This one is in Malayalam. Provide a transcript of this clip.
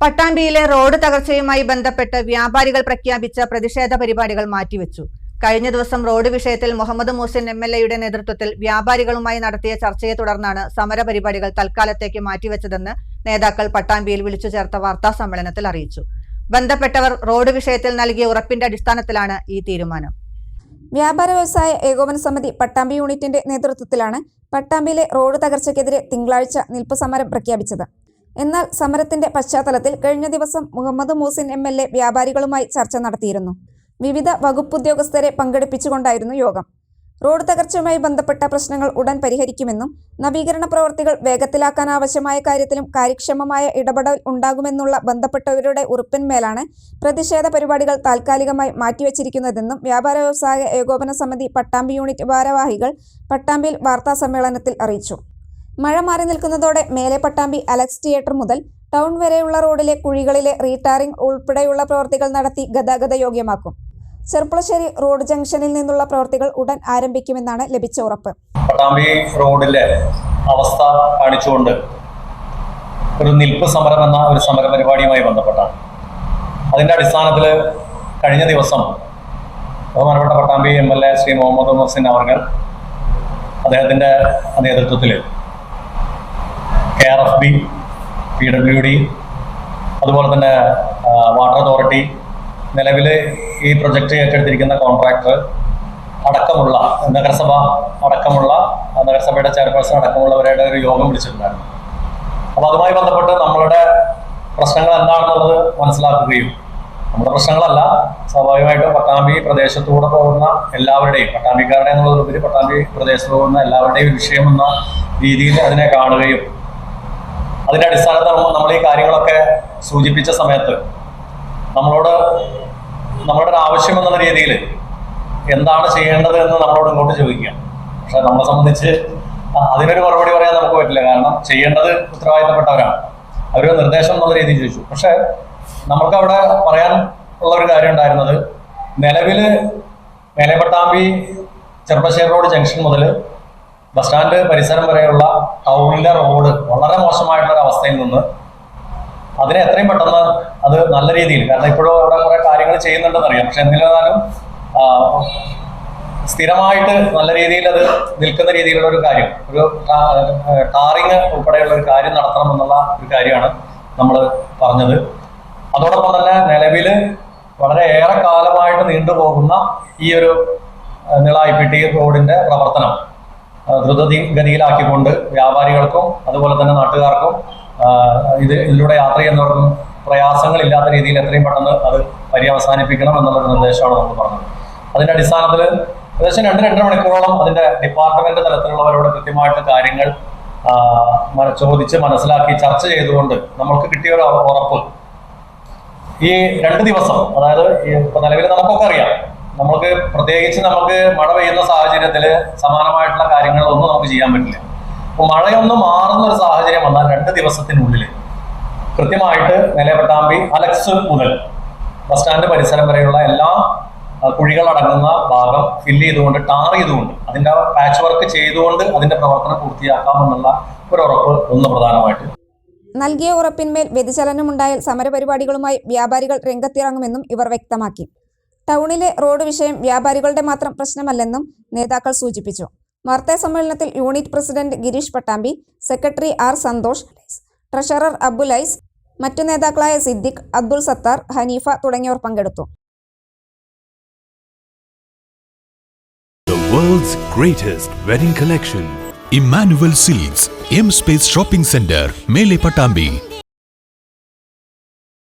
പട്ടാമ്പിയിലെ റോഡ് തകർച്ചയുമായി ബന്ധപ്പെട്ട് വ്യാപാരികൾ പ്രഖ്യാപിച്ച പ്രതിഷേധ പരിപാടികൾ മാറ്റിവെച്ചു. കഴിഞ്ഞ ദിവസം റോഡ് വിഷയത്തിൽ മുഹമ്മദ് മൂസിൻ എം എൽ എയുടെ നേതൃത്വത്തിൽ വ്യാപാരികളുമായി നടത്തിയ ചർച്ചയെ തുടർന്നാണ് സമര പരിപാടികൾ തൽക്കാലത്തേക്ക് മാറ്റിവെച്ചതെന്ന് നേതാക്കൾ പട്ടാമ്പിയിൽ വിളിച്ചു ചേർത്ത വാർത്താ സമ്മേളനത്തിൽ അറിയിച്ചു. ബന്ധപ്പെട്ടവർ റോഡ് വിഷയത്തിൽ നൽകിയ ഉറപ്പിന്റെ അടിസ്ഥാനത്തിലാണ് ഈ തീരുമാനം. വ്യാപാര വ്യവസായ ഏകോപന സമിതി പട്ടാമ്പി യൂണിറ്റിന്റെ നേതൃത്വത്തിലാണ് പട്ടാമ്പിയിലെ റോഡ് തകർച്ചയ്ക്കെതിരെ തിങ്കളാഴ്ച നിൽപ്പ് സമരം പ്രഖ്യാപിച്ചത്. എന്നാൽ സമരത്തിന്റെ പശ്ചാത്തലത്തിൽ കഴിഞ്ഞ ദിവസം Muhammad Muhsin M L A വ്യാപാരികളുമായി ചർച്ച നടത്തിയിരുന്നു. വിവിധ വകുപ്പുദ്യോഗസ്ഥരെ പങ്കെടുപ്പിച്ചുകൊണ്ടായിരുന്നു യോഗം. റോഡ് തകർച്ചയുമായി ബന്ധപ്പെട്ട പ്രശ്നങ്ങൾ ഉടൻ പരിഹരിക്കുമെന്നും നവീകരണ പ്രവർത്തികൾ വേഗത്തിലാക്കാൻ ആവശ്യമായ കാര്യത്തിലും കാര്യക്ഷമമായ ഇടപെടൽ ഉണ്ടാകുമെന്നുള്ള ബന്ധപ്പെട്ടവരുടെ ഉറപ്പിന്മേലാണ് പ്രതിഷേധ പരിപാടികൾ താൽക്കാലികമായി മാറ്റിവെച്ചിരിക്കുന്നതെന്നും വ്യാപാര വ്യവസായ ഏകോപന സമിതി പട്ടാമ്പി യൂണിറ്റ് ഭാരവാഹികൾ പട്ടാമ്പിയിൽ വാർത്താ സമ്മേളനത്തിൽ അറിയിച്ചു. മഴ മാറി നിൽക്കുന്നതോടെ മേലെ പട്ടാമ്പി അലക്സ് തിയേറ്റർ മുതൽ ടൗൺ വരെയുള്ള റോഡിലെ കുഴികളിലെ റീടാറിംഗ് ഉൾപ്പെടെയുള്ള പ്രവർത്തികൾ നടത്തി ഗതാഗത യോഗ്യമാക്കും. ചെർപ്പുളശ്ശേരി റോഡ് ജംഗ്ഷനിൽ നിന്നുള്ള പ്രവർത്തികൾ ഉടൻ ആരംഭിക്കുമെന്നാണ് ലഭിച്ച ഉറപ്പ്. പട്ടാമ്പി റോഡിലെ അവസ്ഥ കാണിച്ചുകൊണ്ട് ഒരു നിൽപ്പ് സമരം എന്ന ഒരു സമര പരിപാടിയുമായി ബന്ധപ്പെട്ടാണ് അതിന്റെ അടിസ്ഥാനത്തിൽ കഴിഞ്ഞ ദിവസം ബഹുമാനപ്പെട്ട Pattambi M L A Shri Muhammad Muhsin അവർ അദ്ദേഹത്തിന്റെ നേതൃത്വത്തിൽ K R F B P W D അതുപോലെ തന്നെ വാട്ടർ അതോറിറ്റി നിലവിൽ ഈ പ്രൊജക്ട് ഏറ്റെടുത്തിരിക്കുന്ന കോൺട്രാക്ടർ അടക്കമുള്ള നഗരസഭ അടക്കമുള്ള നഗരസഭയുടെ ചെയർപേഴ്സൺ അടക്കമുള്ളവരുടെ ഒരു യോഗം വിളിച്ചിട്ടുണ്ടായിരുന്നു. അപ്പോൾ അതുമായി ബന്ധപ്പെട്ട് നമ്മളുടെ പ്രശ്നങ്ങൾ എന്താണെന്നുള്ളത് മനസ്സിലാക്കുകയും നമ്മുടെ പ്രശ്നങ്ങളല്ല സ്വാഭാവികമായിട്ടും പട്ടാമ്പി പ്രദേശത്തൂടെ പോകുന്ന എല്ലാവരുടെയും പട്ടാമ്പിക്കാരുടെ എന്നുള്ളതിലുപരി പട്ടാമ്പി പ്രദേശത്ത് പോകുന്ന എല്ലാവരുടെയും വിഷയം എന്ന രീതിയിൽ അതിനെ കാണുകയും അതിന്റെ അടിസ്ഥാനത്തിൽ നമ്മൾ ഈ കാര്യങ്ങളൊക്കെ സൂചിപ്പിച്ച സമയത്ത് നമ്മളോട് നമ്മളുടെ ഒരു ആവശ്യം എന്നുള്ള രീതിയിൽ എന്താണ് ചെയ്യേണ്ടത് എന്ന് നമ്മളോട് ഇങ്ങോട്ട് ചോദിക്കുകയാണ്. പക്ഷെ നമ്മളെ സംബന്ധിച്ച് അതിനൊരു മറുപടി പറയാൻ നമുക്ക് പറ്റില്ല. കാരണം ചെയ്യേണ്ടത് ഉത്തരവാദിത്തപ്പെട്ടവരാണ്. അവർ നിർദ്ദേശം എന്നുള്ള രീതിയിൽ ചോദിച്ചു. പക്ഷെ നമുക്ക് അവിടെ പറയാൻ ഉള്ള ഒരു കാര്യം ഉണ്ടായിരുന്നത് നിലവിൽ മേലെപ്പട്ടാമ്പി ചെറുപ്പശ്ശേരി റോഡ് ജംഗ്ഷൻ മുതൽ ബസ് സ്റ്റാൻഡ് പരിസരം വരെയുള്ള ടൗണിലെ റോഡ് വളരെ മോശമായിട്ടുള്ള അവസ്ഥയിൽ നിന്ന് അതിനെ എത്രയും പെട്ടെന്ന് അത് നല്ല രീതിയിൽ കാരണം ഇപ്പോഴും അവിടെ കുറെ കാര്യങ്ങൾ ചെയ്യുന്നുണ്ടെന്ന് അറിയാം പക്ഷെ എന്നിരുന്നാലും സ്ഥിരമായിട്ട് നല്ല രീതിയിൽ അത് നിൽക്കുന്ന രീതിയിലുള്ള ഒരു കാര്യം ഒരു ടാറിങ് ഉൾപ്പെടെയുള്ള ഒരു കാര്യം നടത്തണം എന്നുള്ള ഒരു കാര്യമാണ് നമ്മൾ പറഞ്ഞത്. അതോടൊപ്പം തന്നെ നിലവിൽ വളരെ ഏറെ കാലമായിട്ട് നീണ്ടുപോകുന്ന ഈ ഒരു നിളായിപ്പിട്ടി റോഡിന്റെ പ്രവർത്തനം. ആ, ദ്രുതതി ഗതിയിലാക്കിക്കൊണ്ട് വ്യാപാരികൾക്കും അതുപോലെ തന്നെ നാട്ടുകാർക്കും ഇത് ഇതിലൂടെ യാത്ര ചെയ്യുന്നവർക്കും പ്രയാസങ്ങളില്ലാത്ത രീതിയിൽ എത്രയും പെട്ടെന്ന് അത് പര്യവസാനിപ്പിക്കണം എന്നുള്ളൊരു നിർദ്ദേശമാണ് നമ്മൾ പറഞ്ഞത്. അതിന്റെ അടിസ്ഥാനത്തിൽ ഏകദേശം രണ്ട് രണ്ടര മണിക്കൂറോളം അതിന്റെ ഡിപ്പാർട്ട്മെന്റ് തലത്തിലുള്ളവരോട് കൃത്യമായിട്ട് കാര്യങ്ങൾ ചോദിച്ച് മനസ്സിലാക്കി ചർച്ച ചെയ്തുകൊണ്ട് നമ്മൾക്ക് കിട്ടിയ ഒരു ഉറപ്പ്. ഈ രണ്ട് ദിവസം അതായത് ഇപ്പൊ നിലവിൽ നമുക്കൊക്കെ അറിയാം നമുക്ക് പ്രത്യേകിച്ച് നമുക്ക് മഴ പെയ്യുന്ന സാഹചര്യത്തിൽ സമാനമായിട്ടുള്ള കാര്യങ്ങളൊന്നും നമുക്ക് ചെയ്യാൻ പറ്റില്ല. അപ്പൊ മഴയൊന്ന് മാറുന്ന ഒരു സാഹചര്യം വന്നാൽ രണ്ട് ദിവസത്തിനുള്ളിൽ കൃത്യമായിട്ട് നിലപെട്ടാമ്പി അലക്സ് മുതൽ ബസ് സ്റ്റാൻഡ് പരിസരം വരെയുള്ള എല്ലാ കുഴികൾ കുഴികളടങ്ങുന്ന ഭാഗം ഫില്ല് ചെയ്തുകൊണ്ട് ടാർ ചെയ്തുകൊണ്ട് അതിന്റെ പാച്ച് വർക്ക് ചെയ്തുകൊണ്ട് അതിന്റെ പ്രവർത്തനം പൂർത്തിയാക്കാമെന്നുള്ള ഒരു ഉറപ്പ് ഒന്ന് പ്രധാനമായിട്ട്. നൽകിയ ഉറപ്പിന്മേൽ വ്യതിചലനമുണ്ടായാൽ സമരപരിപാടികളുമായി വ്യാപാരികൾ രംഗത്തിറങ്ങുമെന്നും ഇവർ വ്യക്തമാക്കി. ടൗണിലെ റോഡ് വിഷയം വ്യാപാരികളുടെ മാത്രം പ്രശ്നമല്ലെന്നും നേതാക്കൾ സൂചിപ്പിച്ചു വാർത്താ സമ്മേളനത്തിൽ unit president Girish Pattambi secretary R Santhosh treasurer Abulais മറ്റു നേതാക്കളായ സിദ്ദിഖ് അബ്ദുൾ സത്താർ ഹനീഫ തുടങ്ങിയവർ പങ്കെടുത്തു world's greatest wedding collection. Emmanuel Silks, M Space Shopping Center, Mele Patambi.